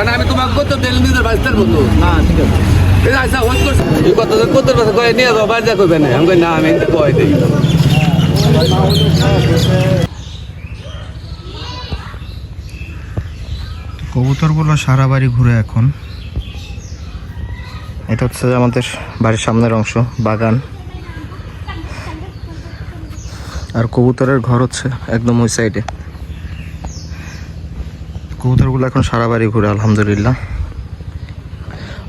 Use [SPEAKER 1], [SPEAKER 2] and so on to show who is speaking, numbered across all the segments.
[SPEAKER 1] কারণ আমি তোমাকে কত দিল নিজের বাচ্চার মতো
[SPEAKER 2] না ঠিক আছে।
[SPEAKER 1] এই আইসা হোস কত কত কথা কয়ে নিয়ে যাও বাড়ি কইবে না। আমি না আমি কয় দিই।
[SPEAKER 3] কবুতরগুলো সারা বাড়ি ঘুরে এখন। এটা হচ্ছে আমাদের বাড়ির সামনের অংশ বাগান। আর কবুতরের ঘর হচ্ছে একদম ওই সাইডে কবুতরগুলো এখন সারা বাড়ি ঘুরে, আলহামদুলিল্লাহ।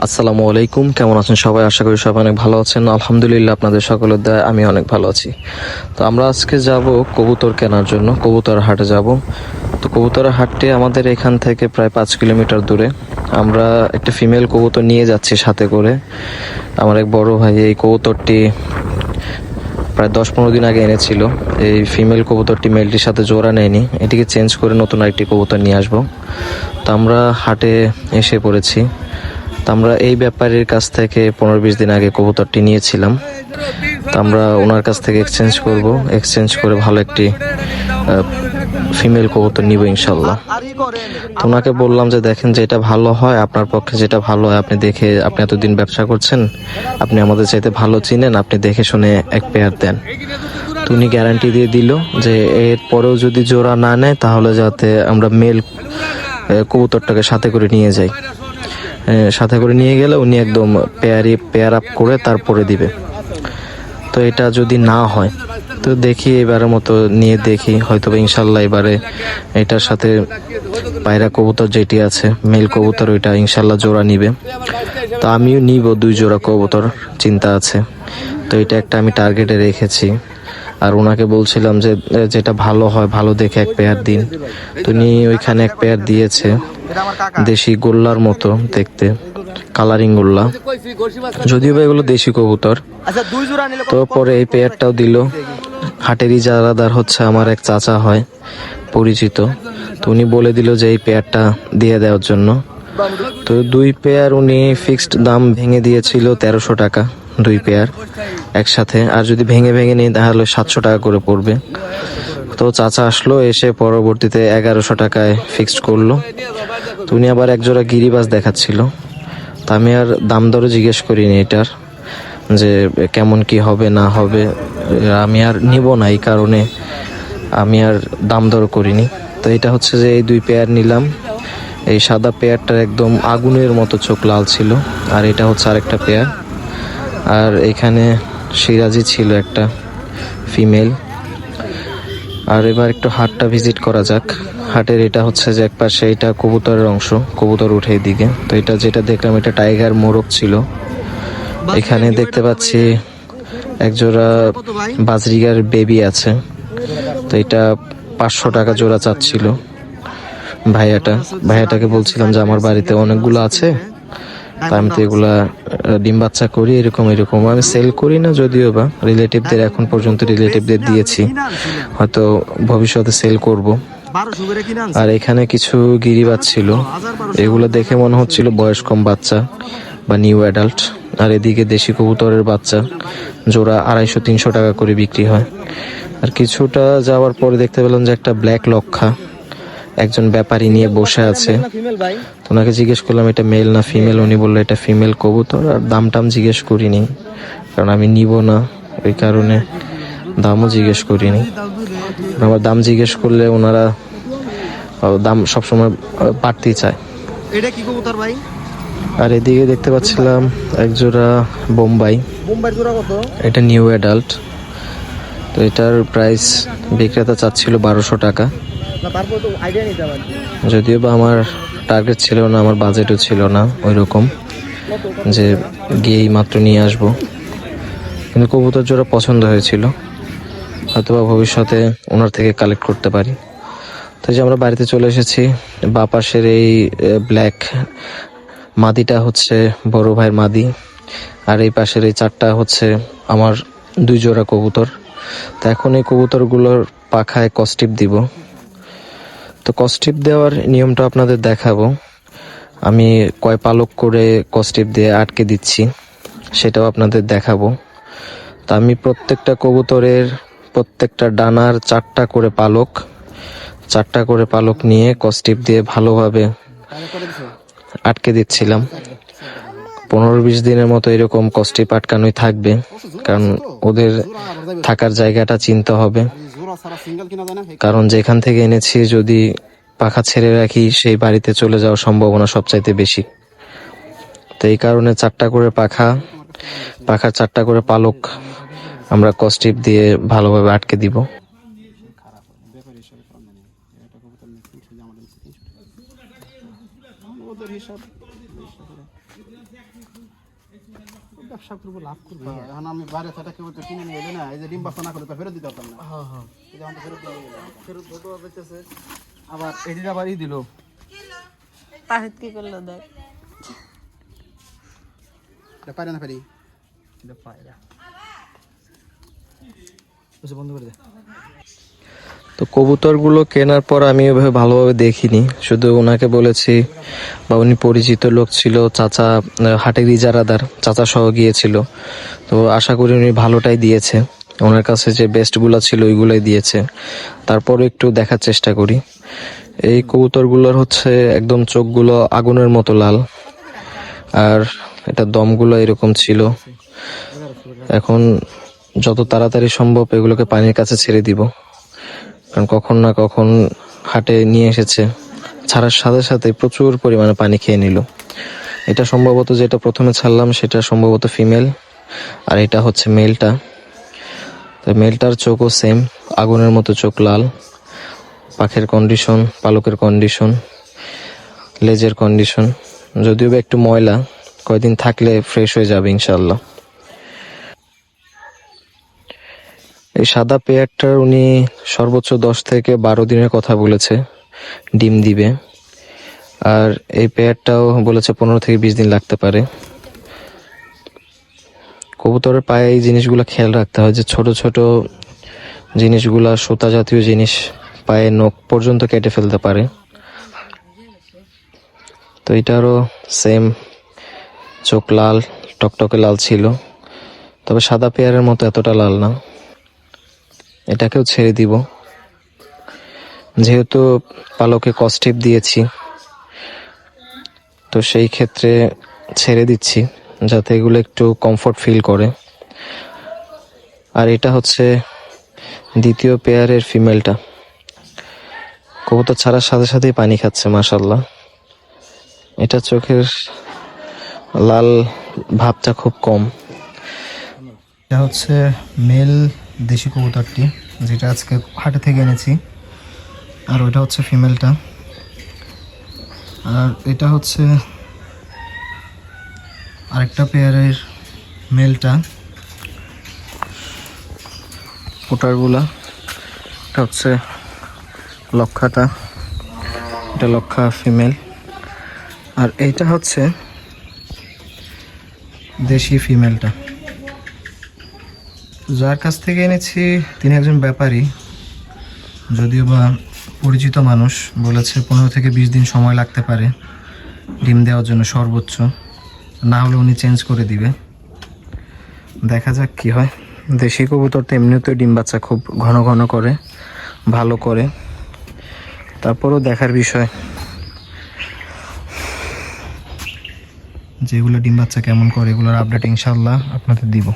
[SPEAKER 3] আসসালামু আলাইকুম, কেমন আছেন সবাই? আশা করি সবাই অনেক ভালো আছেন। আলহামদুলিল্লাহ, আপনাদের সকলের দয়া আমি অনেক ভালো আছি। তো আমরা আজকে যাব কবুতর কেনার জন্য, কবুতর হাটে যাব। তো কবুতর হাটটি আমাদের এখান থেকে প্রায় পাঁচ কিলোমিটার দূরে। আমরা একটা ফিমেল কবুতর নিয়ে যাচ্ছি সাথে করে। আমার এক বড় ভাই এই কবুতরটি প্রায় দশ পনেরো দিন আগে এনেছিল। এই ফিমেল কবুতরটি মেলটির সাথে জোড়া নেয়নি। এটিকে চেঞ্জ করে নতুন আরেকটি কবুতর নিয়ে আসব। তো আমরা হাটে এসে পড়েছি। তো আমরা এই ব্যাপারীর কাছ থেকে পনেরো বিশ দিন আগে কবুতরটি নিয়েছিলাম। তো আমরা ওনার কাছ থেকে এক্সচেঞ্জ করব। এক্সচেঞ্জ করে ভালো একটি ফিমেল কবুতর নিব ইনশাল্লাহ তো ওনাকে বললাম যে দেখেন যে এটা ভালো হয়, আপনার পক্ষে যেটা ভালো হয়, আপনি দেখে, আপনি এতদিন ব্যবসা করছেন, আপনি আমাদের চাইতে ভালো চিনেন, আপনি দেখে শুনে এক পেয়ার দেন। তো উনি গ্যারান্টি দিয়ে দিল যে এর পরেও যদি জোড়া না নেয়, তাহলে যাতে আমরা মেল কবুতরটাকে সাথে করে নিয়ে যাই। সাথে করে নিয়ে গেলে উনি একদম পেয়ারি, পেয়ার আপ করে তারপরে দিবে। তো এটা যদি না হয় তো দেখি এবারের মতো নিয়ে দেখি হয়তো বা ইনশাল্লাহ এবারে এটার সাথে পায়রা কবুতর যেটি আছে মেল কবুতর ওইটা ইনশাল্লাহ জোড়া নিবে। তো আমিও নিব দুই জোড়া কবুতর চিন্তা আছে। তো এটা একটা আমি টার্গেটে রেখেছি। আর ওনাকে বলছিলাম যে যেটা ভালো হয় ভালো দেখে এক পেয়ার দিন। তো উনি ওইখানে এক পেয়ার দিয়েছে দেশি গোল্লার মতো দেখতে কালারিং গোল্লা। যদিও বা এগুলো দেশি কবুতর।
[SPEAKER 2] আচ্ছা
[SPEAKER 3] তো পরে এই পেয়ারটাও দিল। হাটেরই জারাদার হচ্ছে আমার এক চাচা হয়, পরিচিত। তো উনি বলে দিল যে এই পেয়ারটা দিয়ে দেওয়ার জন্য। তো দুই পেয়ার উনি ফিক্সড দাম ভেঙে দিয়েছিল তেরোশো টাকা, দুই পেয়ার একসাথে। আর যদি ভেঙে ভেঙে নিই, তাহলে সাতশো টাকা করে পড়বে। তো চাচা আসলো, এসে পরবর্তীতে এগারোশো টাকায় ফিক্সড করল। তো উনি আবার একজোড়া গিরিবাস দেখাচ্ছিল। তা আমি আর দাম দরও জিজ্ঞেস করিনি এটার। যে কেমন কি হবে, না হবে, আমি আর নিব না এই কারণে আমি আর দাম দর করিনি। তো এটা হচ্ছে যে এই দুই পেয়ার নিলাম। এই সাদা পেয়ারটার একদম আগুনের মতো চোখ লাল ছিল, আর এটা হচ্ছে আরেকটা পেয়ার আর এখানে সিরাজি ছিল একটা ফিমেল আর এবার একটু হাটটা ভিজিট করা যাক। হাটের এটা হচ্ছে যে এক পাশে এটা কবুতরের অংশ, কবুতর উঠে দিকে তো এটা যেটা দেখলাম, এটা টাইগার মোরগ ছিল। এখানে দেখতে পাচ্ছি একজোড়া বাজরিগার বেবি আছে। তো এটা পাঁচশো টাকা জোড়া চাচ্ছিল ভাইয়াটা। ভাইয়াটাকে বলছিলাম যে আমার বাড়িতে অনেকগুলো আছে, তা আমি তো এগুলা ডিম বাচ্চা করি, এরকম এরকম। আমি সেল করি না যদিও বা রিলেটিভদের এখন পর্যন্ত রিলেটিভদের দিয়েছি। হয়তো ভবিষ্যতে সেল করব। আর এখানে কিছু গিরিবাজ ছিল। এগুলো দেখে মনে হচ্ছিল বয়স কম বাচ্চা বা নিউ অ্যাডাল্ট আর এদিকে দেশি কবুতরের বাচ্চা, জোড়া আড়াইশো, তিনশো টাকা করে বিক্রি হয়। আর কিছুটা যাওয়ার পরে দেখতে পেলাম যে একটা ব্ল্যাক লক্ষা, একজন ব্যাপারী নিয়ে বসে আছে। ওনাকে জিজ্ঞেস করলাম, এটা মেল না ফিমেল উনি বলল, এটা ফিমেল কবুতর। আর দাম টাম জিজ্ঞেস করিনি, কারণ আমি নিব না, ওই কারণে দামও জিজ্ঞেস করিনি। আমার দাম জিজ্ঞেস করলে ওনারা দাম সবসময় বাড়তেই চায়।
[SPEAKER 2] এটা কি কবুতর ভাই?
[SPEAKER 3] আর এদিকে দেখতে পাচ্ছিলাম একজোড়া বোম্বাই।
[SPEAKER 2] বোম্বাই জোড়া কত?
[SPEAKER 3] এটা নিউ অ্যাডাল্ট। তো এটার প্রাইস বিক্রেতা চাচ্ছিল বারোশো টাকা। যদিও বা আমার টার্গেট ছিল না আমার বাজেটও ছিল না ওই রকম যে গিয়েই মাত্র নিয়ে আসব। কিন্তু কবুতর জোড়া পছন্দ হয়েছিল। হয়তো বা ভবিষ্যতে ওনার থেকে কালেক্ট করতে পারি। তো এই যে আমরা বাড়িতে চলে এসেছি বা পাশের এই ব্ল্যাক মাদিটা হচ্ছে বড় ভাইয়ের মাদি, আর এই পাশের এই চারটা হচ্ছে আমার দুই জোড়া কবুতর। তো এখন এই কবুতরগুলোর পাখায় কস্টিপ দিব। তো কস্টিপ দেওয়ার নিয়মটা আপনাদের দেখাবো। আমি কয় পালক করে কস্টিপ দিয়ে আটকে দিচ্ছি, সেটাও আপনাদের দেখাবো। তা আমি প্রত্যেকটা কবুতরের প্রত্যেকটা ডানার চারটা করে পালক, চারটা করে পালক নিয়ে কস্টিপ দিয়ে ভালোভাবে আটকে দিচ্ছিলাম। পনেরো বিশ দিনের মতো এরকম কষ্টি আটকানোই থাকবে, কারণ ওদের থাকার জায়গাটা চিনতে হবে। কারণ যেখান থেকে এনেছি, যদি পাখা ছেড়ে রাখি, সেই বাড়িতে চলে যাওয়ার সম্ভাবনা সবচাইতে বেশি। তো এই কারণে চারটা করে পাখা, পাখার চারটা করে পালক আমরা কস্টিপ দিয়ে ভালোভাবে আটকে দিব।
[SPEAKER 4] এখন আমি বাইরে সেটা কেউ তো কিনে নিয়ে এলে না এই যে ডিম বাচ্চা না করে তো ফেরত দিতে পারতাম না। এই যে ফেরত দিয়ে
[SPEAKER 2] ফেরত আবার এদিকে আবার ই দিল।
[SPEAKER 5] তাহিদ কি করল দেখ।
[SPEAKER 4] পারে না পারি
[SPEAKER 2] পায়রা। বন্ধ করে দে।
[SPEAKER 3] তো কবুতরগুলো কেনার পর আমি ওইভাবে ভালোভাবে দেখিনি। শুধু ওনাকে বলেছি বা উনি পরিচিত লোক ছিল চাচা আহ, হাটের ইজারাদার চাচা সহ গিয়েছিল। তো আশা করি উনি ভালোটাই দিয়েছে। ওনার কাছে যে বেস্টগুলো ছিল ওইগুলোই দিয়েছে। তারপরে একটু দেখার চেষ্টা করি। এই কবুতরগুলোর হচ্ছে একদম চোখগুলো আগুনের মতো লাল। আর এটা দমগুলো এরকম ছিল। এখন যত তাড়াতাড়ি সম্ভব এগুলোকে পানির কাছে ছেড়ে দিব। কারণ কখন না কখন হাটে নিয়ে এসেছে। ছাড়ার সাথে সাথে প্রচুর পরিমাণে পানি খেয়ে নিল। এটা সম্ভবত যেটা প্রথমে ছাড়লাম, সেটা সম্ভবত ফিমেল, আর এটা হচ্ছে মেলটা। তো মেলটার চোখও সেম, আগুনের মতো চোখ লাল, পাখের কন্ডিশন পালকের কন্ডিশন লেজের কন্ডিশন যদিও বা একটু ময়লা, কয়দিন থাকলে ফ্রেশ হয়ে যাবে ইনশাল্লাহ এই সাদা পেয়ারটার উনি সর্বোচ্চ দশ থেকে বারো দিনের কথা বলেছে, ডিম দিবে। আর এই পেয়ারটাও বলেছে পনেরো থেকে বিশ দিন লাগতে পারে। কবুতরের পায়ে এই জিনিসগুলো খেয়াল রাখতে হয় যে ছোট ছোট জিনিসগুলা সুতা জাতীয় জিনিস পায়ে নখ পর্যন্ত কেটে ফেলতে পারে। তো এটারও সেম চোখ লাল, টকটকে লাল ছিল। তবে সাদা পেয়ারের মতো এতটা লাল না। এটাকেও ছেড়ে দিব। যেহেতু পালকে কস্টিপ দিয়েছি, তো সেই ক্ষেত্রে ছেড়ে দিচ্ছি, যাতে এগুলো একটু কমফোর্ট ফিল করে। আর এটা হচ্ছে দ্বিতীয় পেয়ারের ফিমেলটা কবুতর ছাড়ার সাথে সাথেই পানি খাচ্ছে মাসাল্লাহ এটা চোখের লাল ভাবটা খুব কম।
[SPEAKER 2] এটা হচ্ছে মেল দেশি কবুতরটি। যেটা আজকে হাটে থেকে এনেছি। আর ওইটা হচ্ছে ফিমেলটা আর এটা হচ্ছে আরেকটা পেয়ারের মেলটা
[SPEAKER 3] ওটারগুলা এটা হচ্ছে লক্ষাটা। এটা লক্ষা ফিমেল আর এইটা হচ্ছে
[SPEAKER 2] দেশি ফিমেলটা যার কাছ থেকে এনেছি, তিনি একজন ব্যাপারী, যদিও বা পরিচিত মানুষ, বলেছে পনেরো থেকে বিশ দিন সময় লাগতে পারে ডিম দেওয়ার জন্য সর্বোচ্চ। না হলে উনি চেঞ্জ করে দিবে। দেখা যাক কি হয়।
[SPEAKER 3] দেশি কবুতর তো এমনিতেও ডিম বাচ্চা খুব ঘন ঘন করে, ভালো করে। তারপরও দেখার বিষয়,
[SPEAKER 2] যেগুলো ডিম বাচ্চা কেমন করে, এগুলোর আপডেট ইনশাল্লাহ আপনাদের দিব।